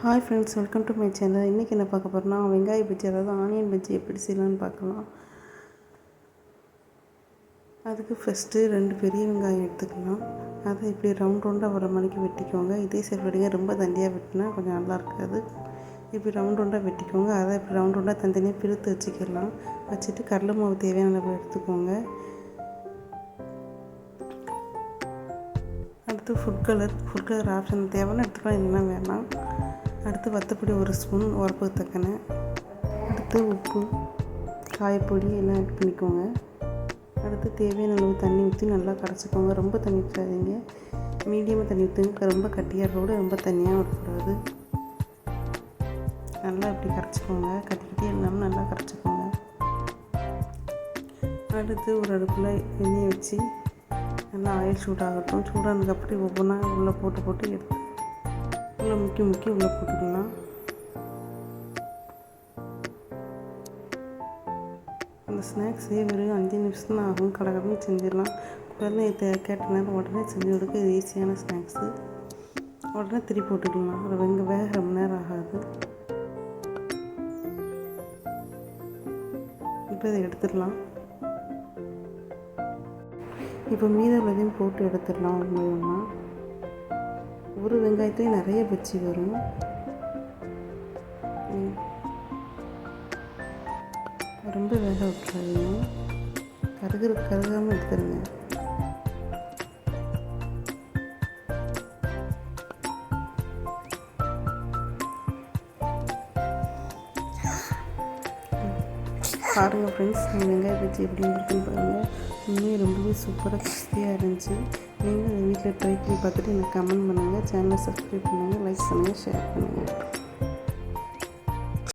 Hi friends welcome to my channel இன்றைக்கி என்ன பார்க்க போகிறோம்னா வெங்காய பஜ்ஜி அதாவது ஆனியன் பஜ்ஜி எப்படி செய்யலாம்னு பார்க்கலாம். அதுக்கு ஃபஸ்ட்டு ரெண்டு பெரிய வெங்காயம் எடுத்துக்கலாம். அதை இப்படி ரவுண்ட் ரவுண்டாக வர மணிக்கு வெட்டிக்கோங்க. இதே செல்வடிங்க வெட்டிங்க ரொம்ப தண்டியாக வெட்டினா கொஞ்சம் நல்லா இருக்காது. இப்படி ரவுண்ட் ரவுண்டாக வெட்டிக்கோங்க. அதை இப்படி ரவுண்ட் ரவுண்டாக தனித்தனியாக பிரித்து வச்சுக்கலாம். வச்சுட்டு கடலை மாவு தேவையான அளவு எடுத்துக்கோங்க. அடுத்து food colour food colour option தேவைன்னா எடுத்துக்கலாம் இல்லைன்னா வேணாம். அடுத்து வத்தப்பொடி ஒரு ஸ்பூன் உரப்பு தக்கன. அடுத்து உப்பு காயப்பொடி எல்லாம் ஆட் பண்ணிக்கோங்க. அடுத்து தேவையான அளவு தண்ணி ஊற்றி நல்லா கரைச்சிக்கோங்க. ரொம்ப தண்ணி ஊற்றாதீங்க மீடியமாக தண்ணி ஊற்றுங்க ரொம்ப கட்டியாக இருக்க கூட ரொம்ப தண்ணியாக இருக்கக்கூடாது நல்லா இப்படி கரைச்சிக்கோங்க. கட்டிக்கிட்டே எல்லாமே இல்லாமல் நல்லா கரைச்சிக்கோங்க. அடுத்து ஒரு அடுப்பில் எண்ணெய் வச்சு நல்லா ஆயில் சூடாகட்டும். சூடானதுக்கப்புறம் ஒவ்வொன்றா உள்ளே போட்டு போட்டு எடுத்து உள்ளே முக்கி முக்கி உள்ளே போட்டுக்கலாம் அந்த ஸ்நாக்ஸ் வெறும் அஞ்சு நிமிஷம் தான் ஆகும் கடை செஞ்சிடலாம். உடனே கேட்ட நேரம் உடனே செஞ்சு கொடுக்க இது ஈஸியான ஸ்நாக்ஸு உடனே திருப்பி போட்டுக்கலாம். அது வெங்க வேக ரொம்ப நேரம் ஆகாது. இப்போ இதை எடுத்துடலாம். இப்போ மீதம் உள்ளதையும் போட்டு எடுத்துடலாம் ஒன்று ஒன்றா. ஒரு வெங்காயத்துலேயும் நிறைய பச்சி வரும். ரொம்ப வேக விட்டுறாதீங்க கருகிற கருகாமல் எடுத்துருங்க. பாருங்கள் ஃப்ரெண்ட்ஸ் வெங்காய பஜ்ஜி எப்படி இருக்குன்னு பாருங்கள் உண்மையை ரொம்பவே சூப்பராக கிறிஸ்பியாக இருந்துச்சு. நீங்கள் வீட்டில் ட்ரை பண்ணி பார்த்துட்டு எனக்கு கமெண்ட் பண்ணுங்கள். சேனலை சப்ஸ்கிரைப் பண்ணுங்கள். லைக் பண்ணுங்கள். ஷேர் பண்ணுங்கள்.